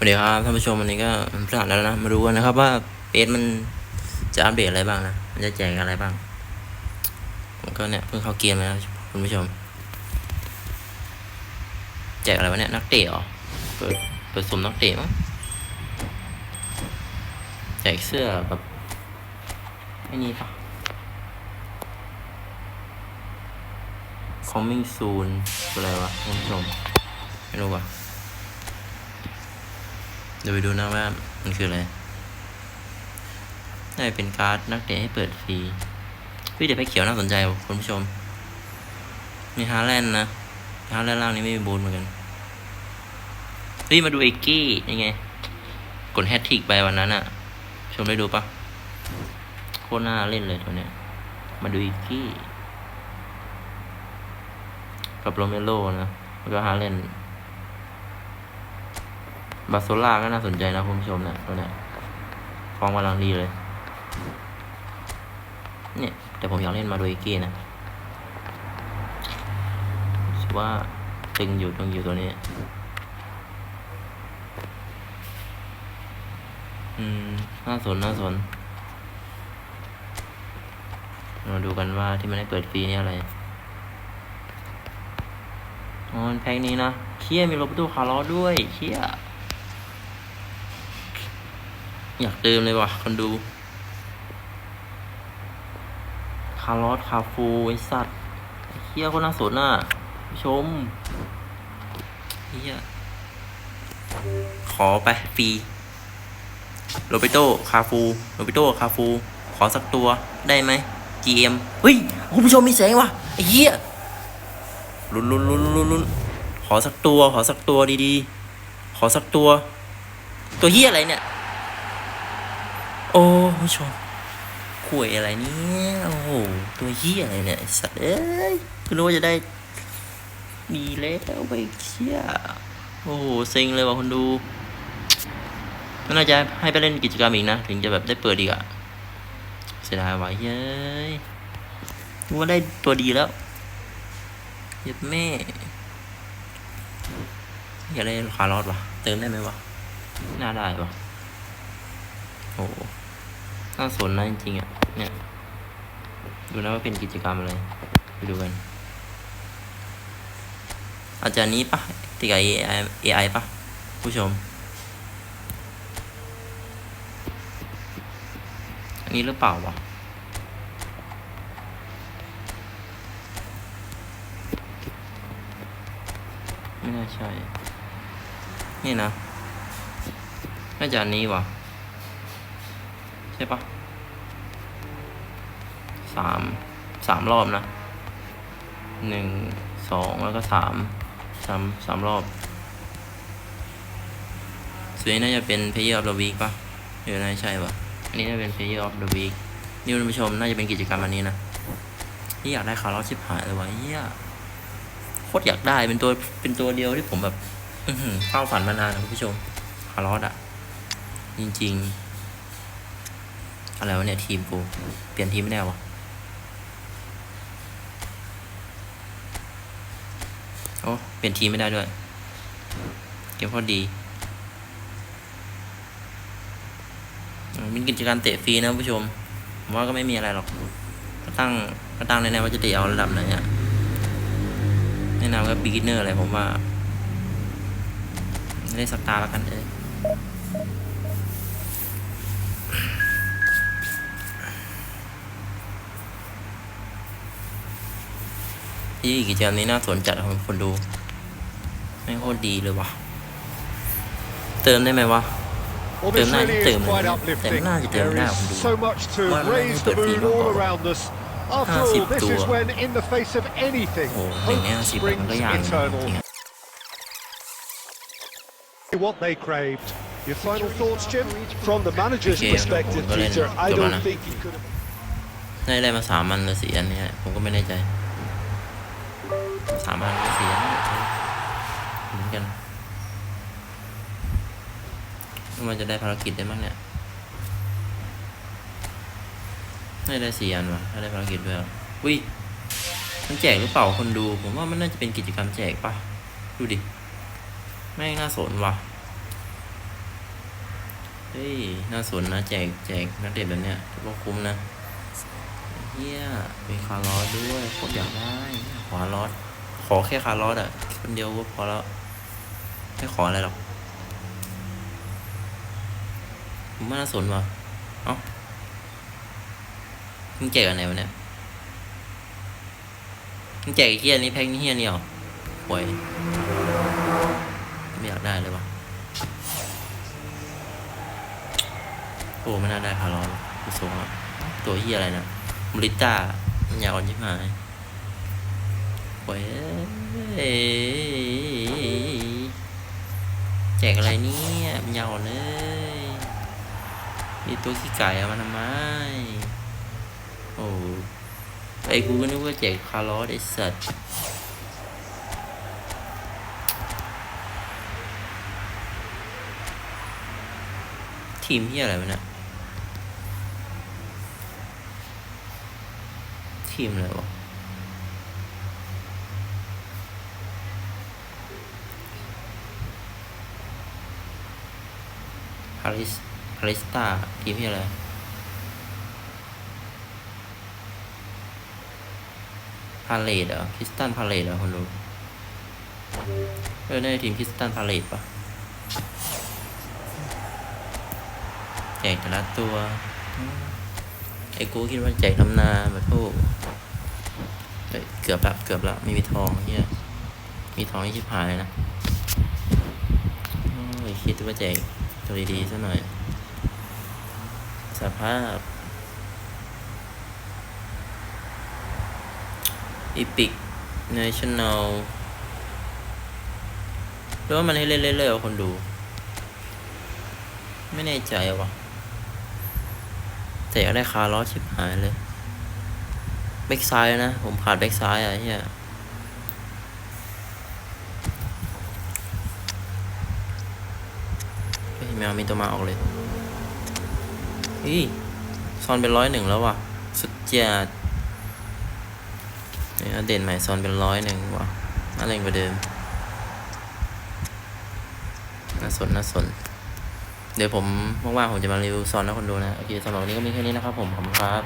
สวัสดีครับท่านผู้ชมวันนี้ก็พลาดแล้วนะ มาดูกันนะครับว่าเอสมันจะอัปเดตอะไรบ้างนะ มันจะแจกอะไรบ้างผมก็เนี่ยเพิ่งเข้าเกมมาแล้วคุณผู้ชม แจกอะไรวะเนี่ยนักเตะเหรอเปิดเปิดสุ่มนักเตะมั้งแจกเสื้อแบบไม่นี่ปะ coming soon ออะไรวะคุณผู้ชมไม่รู้ว่ะ เดี๋ยวไปดูนะว่ามันคืออะไรน่าจะเป็นการ์ดนักเตะให้เปิดฟรีพี่เด็กไพ่เขียวน่าสนใจคุณผู้ชม มีฮาแลนด์นะฮาแลนด์ล่างนี้ไม่มีบูนเหมือนกันเฮ้ยมาดูเอกกี้ยังไง กดแฮตทริกไปวันนั้นอะชมได้ดูปะโคตรน่าเล่นเลยตัวเนี้ย มาดูเอกกี้ กับโรเมโลนะ แล้วก็ฮาแลนด์ บาร์โซล่าก็น่าสนใจนะคุณผู้ชมเนี่ยตัวเนี้ยฟองกำลังดีเลย เนี่ย แต่ผมอยากเล่นมาโดยเก้นะสึกว่าตึงอยู่ตรงอยู่ตัวนี้ อืม น่าสน น่าสน มาดูกันว่าที่มันได้เปิดฟรีนี่อะไรอ๋อแพ็กนี้นะเชี่ยมีรบตูคาร์ลอด้วยเชี่ย อยากเติมเลยว่ะ คนดู คาร์ลอสคาฟู ไอสัตว์ไอเฮียคนน่าสนน่ะผู้ชมเฮียขอไปฟรีโรเบโตคาฟูโรเบโตคาฟู ขอสักตัวได้ไหม GM เฮ้ยคุณผู้ชมมีแสงว่ะไอ้เหี้ยลุ้นลุ้นลุ้นลุ้นลุ้นขอสักตัว ขอสักตัวดีๆ ขอสักตัว ตัวเหี้ยอะไรเนี่ย โอ้ผู้ชมข่วยอะไรเนี่ย โอ้โห ตัวเหี้ยอะไรเนี่ยสัตว์เอ้ยคุณรู้ว่าจะได้ดีแล้วไปเชี่ยโอ้โหเซ็งเลยว่ะคนดูน่าจะให้ไปเล่นกิจกรรมอีกนะ ถึงจะแบบได้เปิดอีกอะเสียดายว่ะเย้ยนึกว่าได้ตัวดีแล้วเย็ดแม่อยากได้คาร์ลอสวะเติมได้ไหมวะน่าได้วะโอ้ น่าสนนะจริงๆอะ เนี่ย ดูนะว่าเป็นกิจกรรมอะไร ไปดูกัน อาจารย์นี้ปะติกับ AI AI ปะผู้ชม อันนี้หรือเปล่าวะไม่น่าใช่ นี่นะน่าจะอันนี้วะ ช่ปะสามสามรอบนะหนึ่งสองแล้วก็สามสามสามรอบส่วนนี้น่าจะเป็น Player of the Week ปะเดี๋ยวน่าใช่ปะอันนี้น่าจะเป็น Player of the Week นี่คุณผู้ชมน่าจะเป็นกิจกรรมอันนี้นะที่อยากได้คาร์ลอชิบหายเลยวะเฮียโคตรอยากได้เป็นตัวเป็นตัวเดียวที่ผมแบบอื้อหือเฝ้าฝันมานานนะคุณผู้ชมคาร์ลอสอะจริง ๆ อะไรวะเนี่ยทีมกู เปลี่ยนทีมไม่ได้วะโอ้เปลี่ยนทีมไม่ได้ด้วย เกมโคตรดีมเป็นกิจการเตะฟรีนะผู้ชมว่าก็ไม่มีอะไรหรอก ก็ตั้งก็ตั้งแน่ๆว่าจะเตะเอาระดับไหนอะแนะนำก็บิ๊กเนอร์อะไรผมว่าไม่ได้สตาร์แล้วกันเอ้ย ที่กิจกรรมนี้น่าสนจัดของคนดู ไม่งโคตรดีเลยว่ะเติมได้ไหมวะ Well, this Tụi này really tự is mình- quite tự uplifting. nó chỉ tự There nào is cũng đủ. so much to Mà nó raise tự the phí mood nó all bỏ. around us. After Ha, all, xịp this is tùa. when, in the face of anything, โอ้โหหนึ่ง hope ในห้าสิบมัน springs ก็ยากจริ eternal. งๆอะ What they craved. Your final thoughts, Jim? From the manager's Okay, perspective, well, then, Peter, I good don't one, think he could have ได้ได้มาสามอันหรือสี่อันเนี่ยผมก็ไม่แน่ใจ สามอันหรือสี่อันเหมือนกันมันจะได้ภารกิจได้มั้งเนี่ยไม่ได้สี่อันวะถ้าได้ภารกิจด้วยอุ้ยมันแจกหรือเปล่าคนดู ผมว่ามันน่าจะเป็นกิจกรรมแจกปะดูดิ แม่งน่าสนว่ะ เฮ้ย น่าสนนะ แจกแจกนักเด็ดแบบเนี้ยถือว่าคุ้มนะเฮียมีคาร์ลอด้วยโคตรอยากได้ ขอคาร์ลอสขอแค่คาร์ลอสอะคนเดียวก็พอแล้วไม่ขออะไรหรอกผมว่น่าสนว่ะเอ้ามึงแจกอันไหนวะเนี่ยมึงแจกไอ้เฮียนี่แพ็คนี่เฮียนี่เหรอป่วยไม่อยากได้เลยวะโอ้ไม่น่าได้คาร์ลอสกูสงอะตัวเฮียอะไรนะมริต้ามันอยากอ่อนชิบหาย ป่วยเอ้ยแจกอะไรเนี่ยมันอยากอ่อนเลย มีตัวขี้ไก่เอามาทำไม โอ้ไอ้กูก็นึกว่าแจกคาร์ลอสไอ้สัตว์ทีมที่อะไรวะเนี่ยทีมอะไรวะ พาริสพาริสตาทีมที่อะไรพาเลดเหรอคริสตันพาเลดเหรอคนดูเออในทีมคริสตันพาเลดปะแจกแต่ละตัวไอ้กูคิดว่าแจกทำนาแบบโทษเอ้เกือบละเกือบละไม่มีทองเฮียมีทองที่ชิบหายเลยนะโอ้ยคิดว่าแจก ตัวดีๆซะหน่อย สภาพอีพิกเนชั่นแนลหรือว่ามันให้เล่นเรื่อยๆคนดู ไม่แน่ใจว่ะแต่อยากได้คาร์ลอชิบหายเลย แบ็กซ้ายนะ ผมผ่านแบ็กซ้ายอะเฮียเฮ้ย แมวมีตัวมาออกเลยอีซอนเป็นร้อยหนึ่งแล้วว่ะ สุดจัดนี่ยเด่นใหม่ซอนเป็นร้อยหนึ่งว่ะน่าเล่นกว่าเดิม น่าสน น่าสน เดี๋ยวผมว่างๆผมจะมารีวิวซอนให้คนดูนะ โอเคสำหรับวันนี้ก็มีแค่นี้นะครับผม ขอบคุณครับ